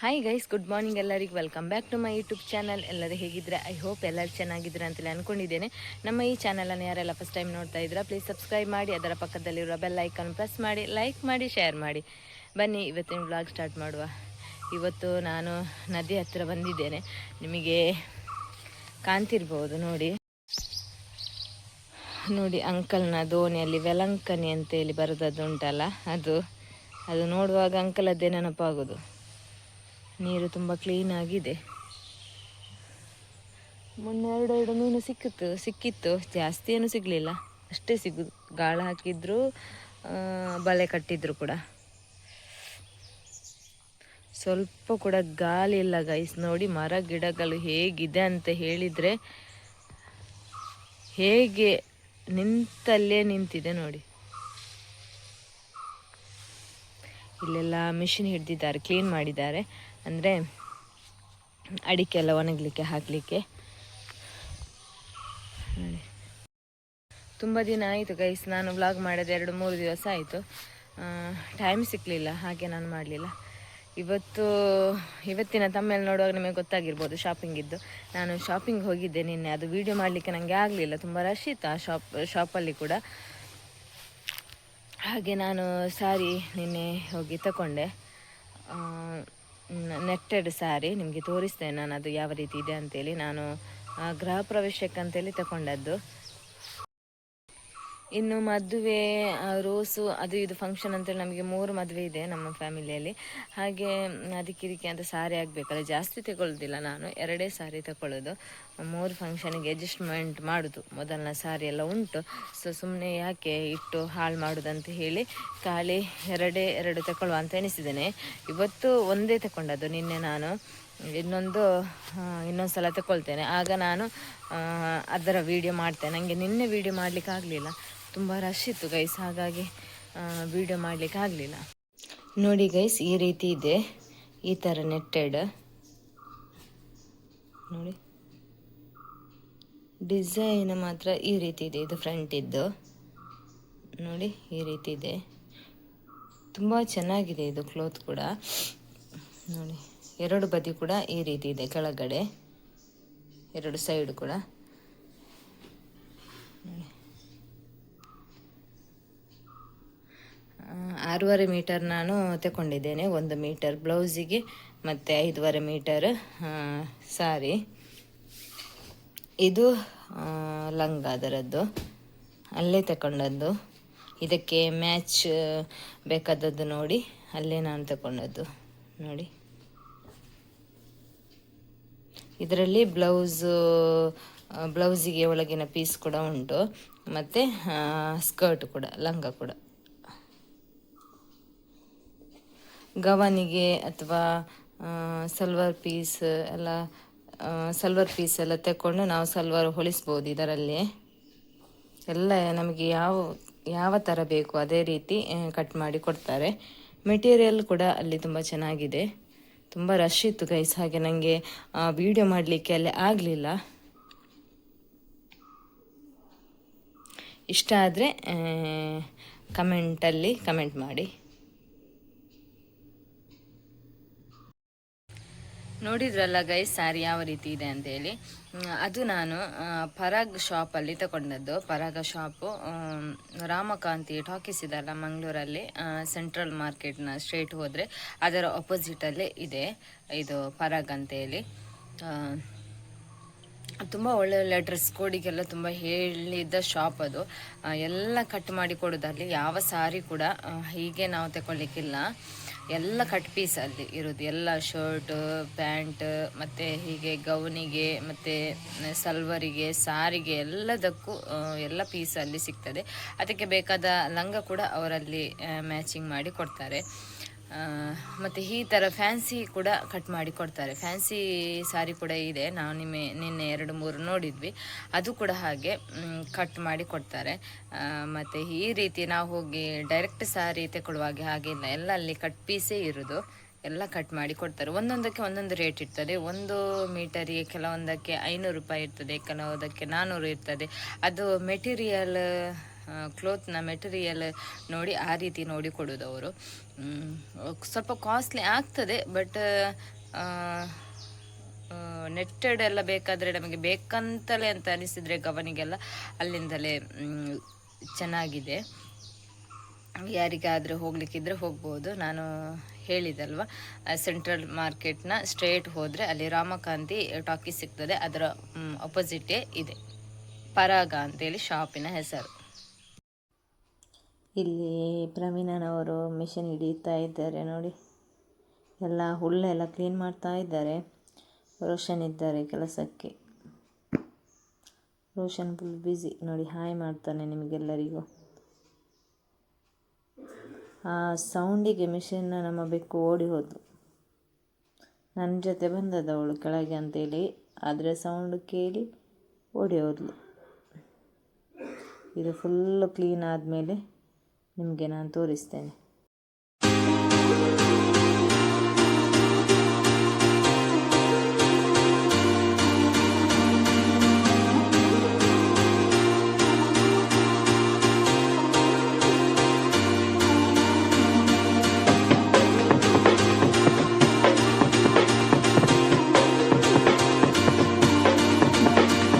Hi guys good morning ಎಲ್ಲರಿಗೂ. Welcome back to my YouTube channel ಎಲ್ಲರೂ ಹೇಗಿದ್ರೆ I hope ಎಲ್ಲರೂ ಚೆನ್ನಾಗಿದ್ರೆ ಅಂತೇಳಿ ಅಂದ್ಕೊಂಡಿದ್ದೇನೆ ನಮ್ಮ ಈ ಚಾನಲನ್ನು ಯಾರೆಲ್ಲ ಫಸ್ಟ್ ಟೈಮ್ ನೋಡ್ತಾ ಇದ್ದೀರಾ ಪ್ಲೀಸ್ ಸಬ್ಸ್ಕ್ರೈಬ್ ಮಾಡಿ, ಅದರ ಪಕ್ಕದಲ್ಲಿರುವ ಬೆಲ್ ಐಕನ್ ಪ್ರೆಸ್ ಮಾಡಿ ಲೈಕ್ ಮಾಡಿ ಶೇರ್ ಮಾಡಿ. ಬನ್ನಿ, ಇವತ್ತಿನ ವ್ಲಾಗ್ ಸ್ಟಾರ್ಟ್ ಮಾಡುವ. ಇವತ್ತು ನಾನು ನದಿ ಹತ್ತಿರ ಬಂದಿದ್ದೇನೆ. ನಿಮಗೆ ಕಾಣ್ತಿರ್ಬೋದು, ನೋಡಿ. ನೋಡಿ, ಅಂಕಲ್ನ ದೋಣಿಯಲ್ಲಿ ವೆಲಂಕನಿ ಅಂತೇಳಿ ಬರೆದದ್ದು ಉಂಟಲ್ಲ ಅದು. ಅದು ನೋಡುವಾಗ ಅಂಕಲದ್ದೇ ನೆನಪಾಗೋದು. ನೀರು ತುಂಬ ಕ್ಲೀನ್ ಆಗಿದೆ. ಮೊನ್ನೆ ಎರಡು ಎರಡು ಮೀನು ಸಿಕ್ಕಿತ್ತು ಸಿಕ್ಕಿತ್ತು. ಜಾಸ್ತಿ ಏನು ಸಿಗಲಿಲ್ಲ. ಅಷ್ಟೇ ಸಿಗು ಗಾಳ ಹಾಕಿದ್ರು ಬಲೆ ಕಟ್ಟಿದ್ರು ಕೂಡ. ಸ್ವಲ್ಪ ಕೂಡ ಗಾಳಿ ಇಲ್ಲ ಗೈಸ್ ನೋಡಿ, ಮರ ಗಿಡಗಳು ಹೇಗಿದೆ ಅಂತ ಹೇಳಿದರೆ ಹೇಗೆ ನಿಂತಲ್ಲೇ ನಿಂತಿದೆ ನೋಡಿ. ಇಲ್ಲೆಲ್ಲ ಮಿಷಿನ್ ಹಿಡ್ದಿದ್ದಾರೆ ಕ್ಲೀನ್ ಮಾಡಿದ್ದಾರೆ. ಅಂದರೆ ಅಡಿಕೆ ಎಲ್ಲ ಒಣಗಲಿಕ್ಕೆ, ಹಾಕಲಿಕ್ಕೆ. ತುಂಬ ದಿನ ಆಯಿತು ಗೈಸ್ ನಾನು ವ್ಲಾಗ್ ಮಾಡೋದು ಎರಡು ಮೂರು ದಿವಸ ಆಯಿತು. ಟೈಮ್ ಸಿಕ್ಕಲಿಲ್ಲ ಹಾಗೆ ನಾನು ಮಾಡಲಿಲ್ಲ. ಇವತ್ತು, ಇವತ್ತಿನ ತಮ್ಮೇಲೆ ನೋಡುವಾಗ ನಿಮಗೆ ಗೊತ್ತಾಗಿರ್ಬೋದು ಶಾಪಿಂಗಿದ್ದು ನಾನು ಶಾಪಿಂಗ್ ಹೋಗಿದ್ದೆ ನಿನ್ನೆ, ಅದು ವೀಡಿಯೋ ಮಾಡಲಿಕ್ಕೆ ನನಗೆ ಆಗಲಿಲ್ಲ, ತುಂಬ ರಶ್ ಇತ್ತು ಆ ಶಾಪ್ ಶಾಪಲ್ಲಿ ಕೂಡ. ಹಾಗೆ ನಾನು ಸಾರಿ ನಿನ್ನೆ ಹೋಗಿ ತಗೊಂಡೆ ನೆಟ್ಟೆಡ್ ಸ್ಯಾರಿ ನಿಮಗೆ ತೋರಿಸ್ತೇನೆ ನಾನು ಅದು ಯಾವ ರೀತಿ ಇದೆ ಅಂತೇಳಿ. ನಾನು ಗೃಹ ಪ್ರವೇಶಕ್ಕಂತೇಳಿ ತಗೊಂಡದ್ದು ಇನ್ನು ಮದುವೆ ರೋಸು, ಅದು ಇದು ಫಂಕ್ಷನ್ ಅಂತೇಳಿ ನಮಗೆ ಮೂರು ಮದುವೆ ಇದೆ ನಮ್ಮ ಫ್ಯಾಮಿಲಿಯಲ್ಲಿ ಹಾಗೆ ಅದಕ್ಕೆ ಇದಕ್ಕೆ ಅಂತ ಸಾರಿ ಆಗಬೇಕಲ್ಲ ಜಾಸ್ತಿ ತಗೊಳ್ಳೋದಿಲ್ಲ ನಾನು, ಎರಡೇ ಸಾರಿ ತಗೊಳ್ಳೋದು ಮೂರು ಫಂಕ್ಷನಿಗೆ ಅಡ್ಜಸ್ಟ್ಮೆಂಟ್ ಮಾಡೋದು, ಮೊದಲನೇ ಸಾರಿ ಎಲ್ಲ ಉಂಟು. ಸೊ ಸುಮ್ಮನೆ ಯಾಕೆ ಇಟ್ಟು ಹಾಳು ಮಾಡೋದಂತ ಹೇಳಿ ಖಾಲಿ ಎರಡೇ, ಎರಡು ತಗೊಳ್ಳುವ ಅಂತ ಎಣಿಸಿದ್ದೇನೆ. ಇವತ್ತು ಒಂದೇ ತಗೊಂಡದ್ದು ನಿನ್ನೆ ನಾನು. ಇನ್ನೊಂದು ಇನ್ನೊಂದು ಸಲ ತಗೊಳ್ತೇನೆ ಆಗ ನಾನು ಅದರ ವಿಡಿಯೋ ಮಾಡ್ತೇನೆ. ನನಗೆ ನಿನ್ನೆ ವಿಡಿಯೋ ಮಾಡಲಿಕ್ಕೆ ಆಗಲಿಲ್ಲ. ತುಂಬ ರಶ್ ಇತ್ತು ಗೈಸ್ ಹಾಗಾಗಿ ವಿಡಿಯೋ ಮಾಡಲಿಕ್ಕೆ ಆಗಲಿಲ್ಲ. ನೋಡಿ ಗೈಸ್ ಈ ರೀತಿ ಇದೆ. ಈ ಥರ ನೆಟ್ಟೆಡ್ ನೋಡಿ. ಡಿಸೈನ್ ಮಾತ್ರ ಈ ರೀತಿ ಇದೆ, ಇದು ಫ್ರಂಟ್ ಇದ್ದು. ನೋಡಿ, ಈ ರೀತಿ ಇದೆ. ತುಂಬ ಚೆನ್ನಾಗಿದೆ ಇದು ಕ್ಲೋತ್ ಕೂಡ. ನೋಡಿ, ಎರಡು ಬದಿ ಕೂಡ ಈ ರೀತಿ ಇದೆ, ಕೆಳಗಡೆ. ಎರಡು ಸೈಡ್ ಕೂಡ. ನೋಡಿ. ಆ, ಆರೂವರೆ ಮೀಟರ್ ನಾನು ತಗೊಂಡಿದ್ದೇನೆ ಒಂದು ಮೀಟರ್ ಬ್ಲೌಸಿಗೆ ಮತ್ತು ಐದೂವರೆ ಮೀಟರ್ ಸಾರಿ. ಇದು ಲಂಗ ಅದರದ್ದು. ಅಲ್ಲೇ ತಗೊಂಡದ್ದು ಇದಕ್ಕೆ ಮ್ಯಾಚ್ ಬೇಕಾದದ್ದು ನೋಡಿ, ಅಲ್ಲೇ ನಾನು ತಗೊಂಡದ್ದು ನೋಡಿ. ಇದರಲ್ಲಿ ಬ್ಲೌಸು, ಬ್ಲೌಸಿಗೆ ಒಳಗಿನ ಪೀಸ್ ಕೂಡ ಉಂಟು, ಮತ್ತು ಸ್ಕರ್ಟ್ ಕೂಡ, ಲಂಗ ಕೂಡ. ಗವನಿಗೆ ಅಥವಾ ಸಲ್ವರ್ ಪೀಸ್ ಎಲ್ಲ ಸಲ್ವರ್ ಪೀಸ್ ಎಲ್ಲ ತಗೊಂಡು ನಾವು ಸಲ್ವರ್ ಹೊಲಿಸ್ಬೋದು ಇದರಲ್ಲಿ. ಎಲ್ಲ ನಮಗೆ ಯಾವ ಯಾವ ಥರ ಬೇಕು ಅದೇ ರೀತಿ ಕಟ್ ಮಾಡಿ ಕೊಡ್ತಾರೆ. ಮೆಟೀರಿಯಲ್ ಕೂಡ ಅಲ್ಲಿ ತುಂಬ ಚೆನ್ನಾಗಿದೆ. ತುಂಬ ರಶ್ ಇತ್ತು ಗೈಸ್ ಹಾಗೆ ನನಗೆ ವಿಡಿಯೋ ಮಾಡಲಿಕ್ಕೆ ಅಲ್ಲಿ ಆಗಲಿಲ್ಲ. ಇಷ್ಟ ಆದರೆ ಕಮೆಂಟಲ್ಲಿ ಕಮೆಂಟ್ ಮಾಡಿ. ನೋಡಿದ್ರಲ್ಲ ಗೈಸ್ ಸ್ಯಾರಿ ಯಾವ ರೀತಿ ಇದೆ ಅಂತೇಳಿ ಅದು ನಾನು ಪರಾಗ್ ಶಾಪಲ್ಲಿ ತಗೊಂಡದ್ದು. ಪರಾಗ ಶಾಪು ರಾಮಕಾಂತಿ ಟಾಕೀಸ್ ಇದಲ್ಲ ಮಂಗಳೂರಲ್ಲಿ ಸೆಂಟ್ರಲ್ ಮಾರ್ಕೆಟ್ನ ಸ್ಟ್ರೇಟ್ ಹೋದರೆ ಅದರ ಅಪೋಸಿಟಲ್ಲೇ ಇದೆ ಇದು ಪರಾಗ್ ಅಂತೇಳಿ ತುಂಬ ಒಳ್ಳೆ ಒಳ್ಳೆ ಡ್ರೆಸ್ ಕೋಡಿಗೆಲ್ಲ ತುಂಬ ಹೇಳಿದ್ದ ಶಾಪ್ ಅದು. ಎಲ್ಲ ಕಟ್ ಮಾಡಿ ಕೊಡೋದಲ್ಲಿ ಯಾವ ಸಾರಿ ಕೂಡ ಹೀಗೆ ನಾವು ತಗೊಳ್ಲಿಕ್ಕಿಲ್ಲ ಎಲ್ಲ ಕಟ್ ಪೀಸ್ ಅಲ್ಲಿ ಇರೋದು. ಎಲ್ಲ ಶರ್ಟ್ ಪ್ಯಾಂಟ್ ಮತ್ತು ಹೀಗೆ ಗೌನಿಗೆ, ಮತ್ತು ಸಲ್ವರಿಗೆ, ಸಾರಿಗೆ ಎಲ್ಲದಕ್ಕೂ ಎಲ್ಲ ಪೀಸ್ ಅಲ್ಲಿ ಸಿಗ್ತದೆ. ಅದಕ್ಕೆ ಬೇಕಾದ ಲಂಗ ಕೂಡ ಅವರಲ್ಲಿ ಮ್ಯಾಚಿಂಗ್ ಮಾಡಿ ಕೊಡ್ತಾರೆ. ಮತ್ತೆ ಈ ಥರ ಫ್ಯಾನ್ಸಿ ಕೂಡ ಕಟ್ ಮಾಡಿ ಕೊಡ್ತಾರೆ. ಫ್ಯಾನ್ಸಿ ಸಾರಿ ಕೂಡ ಇದೆ. ನಾವು ನಿಮ್ಮ, ನಿನ್ನೆ ಎರಡು ಮೂರು ನೋಡಿದ್ವಿ. ಅದು ಕೂಡ ಹಾಗೆ ಕಟ್ ಮಾಡಿ ಕೊಡ್ತಾರೆ. ಮತ್ತು ಈ ರೀತಿ ನಾವು ಹೋಗಿ ಡೈರೆಕ್ಟ್ ಸಾರಿ ತಗೊಳ್ಳುವಾಗೆ ಹಾಗಿಲ್ಲ ಎಲ್ಲ ಅಲ್ಲಿ ಕಟ್ ಪೀಸೇ ಇರೋದು. ಎಲ್ಲ ಕಟ್ ಮಾಡಿ ಕೊಡ್ತಾರೆ. ಒಂದೊಂದಕ್ಕೆ ಒಂದೊಂದು ರೇಟ್ ಇರ್ತದೆ. ಒಂದು ಮೀಟರಿಗೆ ಕೆಲವೊಂದಕ್ಕೆ ಐನೂರು ರೂಪಾಯಿ ಇರ್ತದೆ. ಕೆಲವೊಂದಕ್ಕೆ ನಾನ್ನೂರು ಇರ್ತದೆ. ಅದು ಮೆಟೀರಿಯಲ್ ಕ್ಲೋತ್ನ ಮೆಟೀರಿಯಲ್ ನೋಡಿ ಆ ರೀತಿ ನೋಡಿ ಕೊಡೋದು ಅವರು. ಸ್ವಲ್ಪ ಕಾಸ್ಟ್ಲಿ ಆಗ್ತದೆ ಬಟ್ ನೆಟ್ಟೆಡ್ ಎಲ್ಲ ಬೇಕಾದರೆ ನಮಗೆ ಬೇಕಂತಲೇ ಅಂತ ಅನಿಸಿದರೆ ಗವನಿಗೆಲ್ಲ ಅಲ್ಲಿಂದಲೇ ಚೆನ್ನಾಗಿದೆ. ಯಾರಿಗಾದರೂ ಹೋಗಲಿಕ್ಕಿದ್ರೆ ಹೋಗ್ಬೋದು, ನಾನು ಹೇಳಿದಲ್ವ? ಸೆಂಟ್ರಲ್ ಮಾರ್ಕೆಟ್ನ ಸ್ಟ್ರೇಟ್ ಹೋದರೆ ಅಲ್ಲಿ ರಾಮಕಾಂತಿ ಟಾಕಿ ಸಿಗ್ತದೆ, ಅದರ ಅಪೋಸಿಟೇ ಇದೆ. ಪರಾಗ ಅಂತೇಳಿ ಶಾಪಿನ ಹೆಸರು. ಇಲ್ಲಿ ಪ್ರವೀಣನವರು ಮಿಷನ್ ಹಿಡಿತಾ ಇದ್ದಾರೆ ನೋಡಿ. ಎಲ್ಲ ಹುಲ್ಲೆಲ್ಲ ಕ್ಲೀನ್ ಮಾಡ್ತಾ ಇದ್ದಾರೆ. ರೋಷನ್ ಇದ್ದಾರೆ ಕೆಲಸಕ್ಕೆ. ರೋಷನ್ ಫುಲ್ ಬ್ಯುಸಿ ನೋಡಿ, ಹಾಯ್ ಮಾಡ್ತಾನೆ ನಿಮಗೆಲ್ಲರಿಗೂ. ಆ ಸೌಂಡಿಗೆ ಮಿಷನ್ನ ನಮ್ಮ ಬೆಕ್ಕು ಓಡಿ ಹೋದ್ಲು. ನನ್ನ ಜೊತೆ ಬಂದದ್ದು ಅವಳು ಕೆಳಗೆ ಅಂತೇಳಿ, ಆದರೆ ಸೌಂಡ್ ಕೇಳಿ ಓಡಿ ಹೋದ್ಲು. ಇದು ಫುಲ್ಲು ಕ್ಲೀನ್ ಆದಮೇಲೆ ನಿಮಗೆ ನಾನು ತೋರಿಸ್ತೇನೆ.